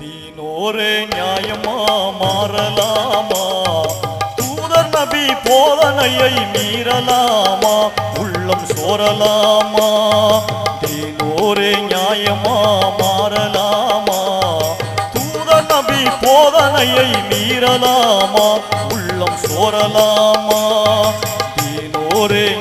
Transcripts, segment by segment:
தீனோரே நியாயமா மாறலாமா? தூதர் நபி போதனையை மீறலாமா? உள்ளம் சோரலாமா தீனோரே நியாயமா மாறலாமா? தூதர் நபி போதனையை மீறலாமா? உள்ளம் சோரலாமா தீனோரே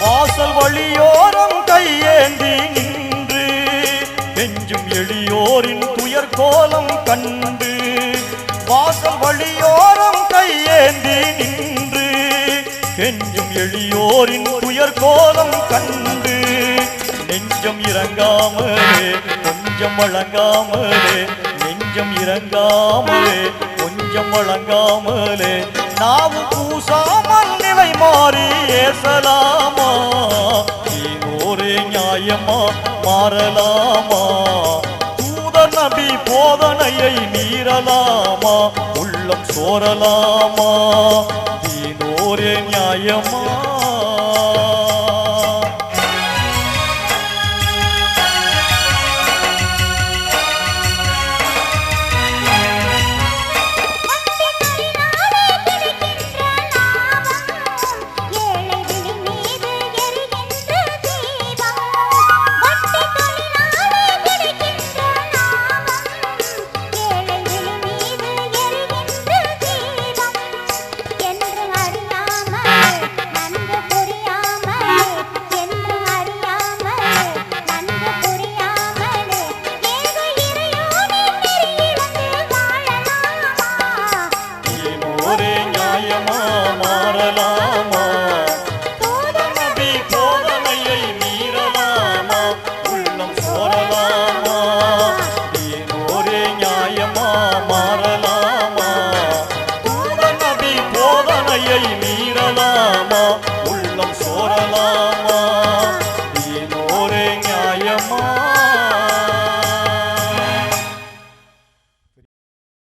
வாசல் வழியோரம் கையேந்தி நின்று நெஞ்சும் எளியோரின் துயர் கோலம் கண்டு வாசல் வழியோரம் கையேந்தி நின்று நெஞ்சும் எளியோரின் துயர் கோலம் கண்டு நெஞ்சம் இறங்காமலே கொஞ்சம் வழங்காமலே கொஞ்சம் இறங்காமலே கொஞ்சம் வழங்காமலே நாவும் பூசாமல் நிலை மாறி ஏசலாமா? நீனோரே நியாயமா மாறலாமா? தூதர் நபி போதனையை மீறலாமா? உள்ளம் சோரலாமா நீனோரே நியாயமா மாறலாமா தூதர்